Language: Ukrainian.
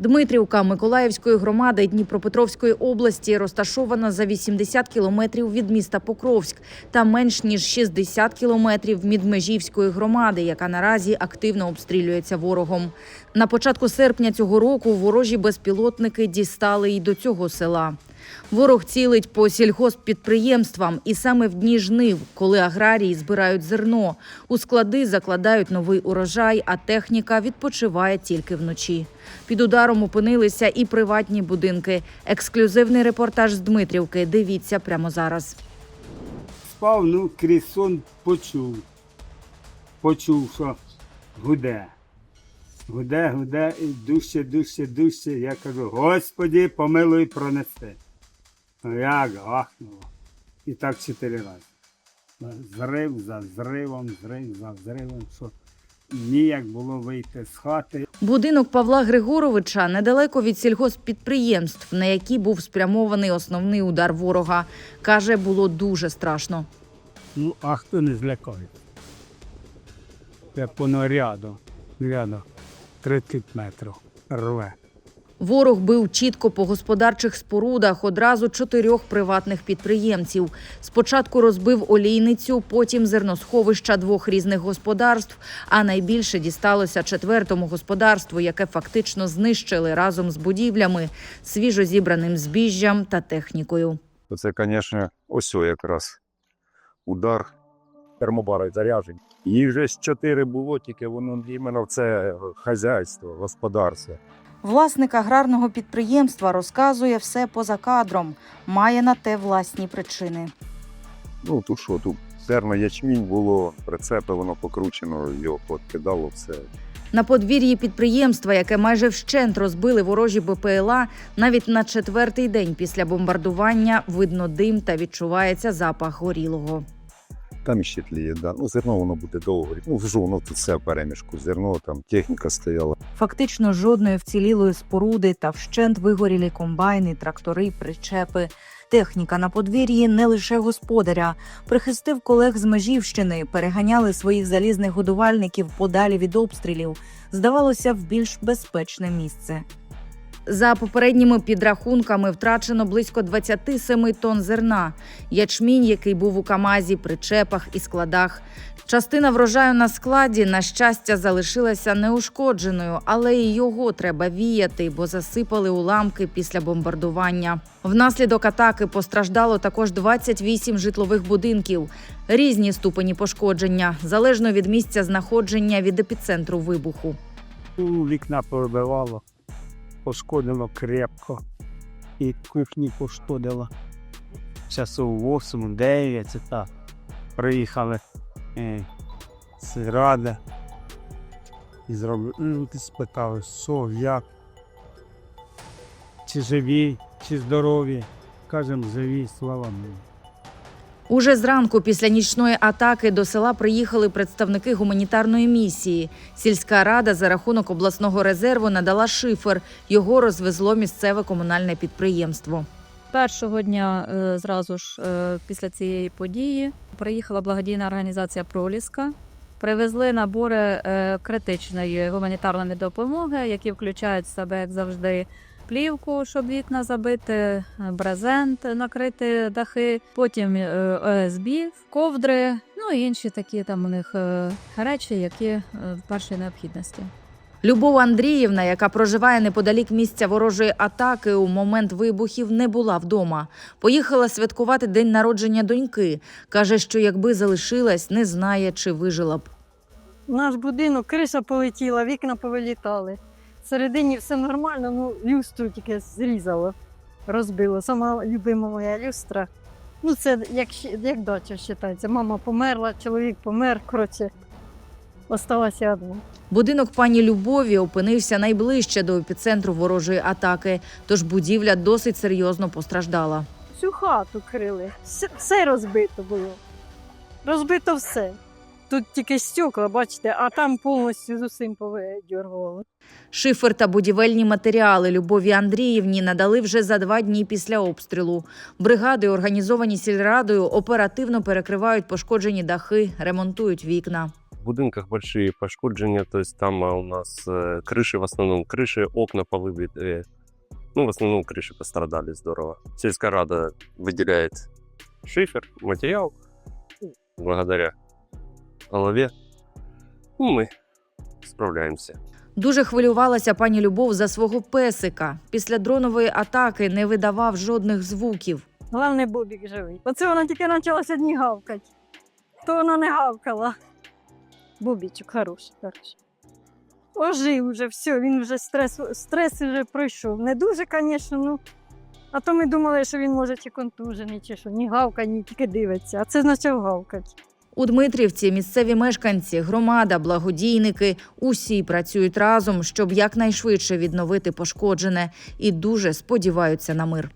Дмитрівка Миколаївської громади Дніпропетровської області розташована за 80 кілометрів від міста Покровськ та менш ніж 60 кілометрів від Межівської громади, яка наразі активно обстрілюється ворогом. На початку серпня цього року ворожі безпілотники дістали й до цього села. Ворог цілить по сільгосппідприємствам і саме в дні жнив, коли аграрії збирають зерно. У склади закладають новий урожай, а техніка відпочиває тільки вночі. Під ударом опинилися і приватні будинки. Ексклюзивний репортаж з Дмитрівки. Дивіться прямо зараз. Спав, ну, крізь сон почув. Почув, що гуде. Гуде, гуде, і дужче, дужче, дужче. Я кажу, Господі, помилуй пронеси. Ну, Як гахнуло. І так чотири рази. Зрив за зривом, зрив за зривом, що ніяк було вийти з хати. Будинок Павла Григоровича недалеко від сільгосппідприємств, на які був спрямований основний удар ворога. Каже, було дуже страшно. Ну, а хто не злякає? Це по ряду, ряду 30 метрів рве. Ворог бив чітко по господарчих спорудах одразу чотирьох приватних підприємців. Спочатку розбив олійницю, потім зерносховища двох різних господарств. А найбільше дісталося четвертому господарству, яке фактично знищили разом з будівлями, свіжо зібраним збіжжям та технікою. це, звісно, ось якраз удар. термобари заряжені. Їх вже з чотири було, тільки воно іменно в це хазяйство, господарство. Власник аграрного підприємства розказує все поза кадром, має на те власні причини. Ну, тут що, тут зерно ячмінь було, прицепи, воно покручено, його подкидало все. На подвір'ї підприємства, яке майже вщент розбили ворожі БПЛА, навіть на четвертий день після бомбардування видно дим та відчувається запах горілого. Там іще тліє, да. Ну, зерно воно буде довго. Ну, вже воно тут все в перемішку. Зерно, там техніка стояла. Фактично жодної вцілілої споруди та вщент вигорілі комбайни, трактори, причепи. Техніка на подвір'ї не лише господаря. Прихистив колег з Межівщини, переганяли своїх залізних годувальників подалі від обстрілів. Здавалося, в більш безпечне місце. За попередніми підрахунками втрачено близько 27 тонн зерна. Ячмінь, який був у Камазі, причепах і складах. Частина врожаю на складі, на щастя, залишилася неушкодженою, але і його треба віяти, бо засипали уламки після бомбардування. Внаслідок атаки постраждало також 28 житлових будинків. Різні ступені пошкодження, залежно від місця знаходження від епіцентру вибуху. Вікна повибивало, пошкодило крепко. І кухні пошкодило. Часов 8-9, це так. Приїхали е, з Ради. І зробили. Ну, спитали, що, як? Чи живі, чи здорові? Кажемо, живі, слава Богу. Уже зранку після нічної атаки до села приїхали представники гуманітарної місії. Сільська рада за рахунок обласного резерву надала шифер. Його розвезло місцеве комунальне підприємство. Першого дня е, зразу ж е, після цієї події приїхала благодійна організація Проліска. Привезли набори е, критичної гуманітарної допомоги, які включають в себе, як завжди, плівку, щоб вікна забити, е, брезент накрити дахи, потім е, ОСБ, ковдри, ну і інші такі там у них е, речі, які е, першої необхідності. Любов Андріївна, яка проживає неподалік місця ворожої атаки, у момент вибухів не була вдома. Поїхала святкувати день народження доньки. каже, що якби залишилась, не знає, чи вижила б. Наш будинок, криша полетіла, вікна повилітали. Всередині все нормально, ну люстру тільки зрізало, розбило. Сама любима моя люстра. Ну, це як, як дача вважається. Мама померла, чоловік помер, коротше, осталася одна. Будинок пані Любові опинився найближче до епіцентру ворожої атаки, тож будівля досить серйозно постраждала. Всю хату крили, все, все розбито було. Розбито все. Тут тільки стекла, бачите, а там повністю з усім повидергувало. Шифер та будівельні матеріали Любові Андріївні надали вже за два дні після обстрілу. Бригади, організовані сільрадою, оперативно перекривають пошкоджені дахи, ремонтують вікна. будинках большие пошкоджения, то есть там а, у нас э, крыши в основном, крыши, окна повыбиты. Ну, в основном крыши пострадали здорово. Сельская рада выделяет шифер, материал, благодаря голове. Ну, мы справляемся. Дуже хвилювалася пані Любов за свого песика. Після дронової атаки не видавав жодних звуків. Головне, Бобік живий. Оце вона тільки почала сьогодні гавкати. То вона не гавкала. Бобічок хороший, хороший. Ожив уже, все, він вже стрес, стрес вже пройшов. Не дуже, звісно, ну. А то ми думали, що він може чи контужений, чи що. Ні гавка, ні тільки дивиться. А це почав гавкати. У Дмитрівці місцеві мешканці, громада, благодійники усі працюють разом, щоб якнайшвидше відновити пошкоджене, і дуже сподіваються на мир.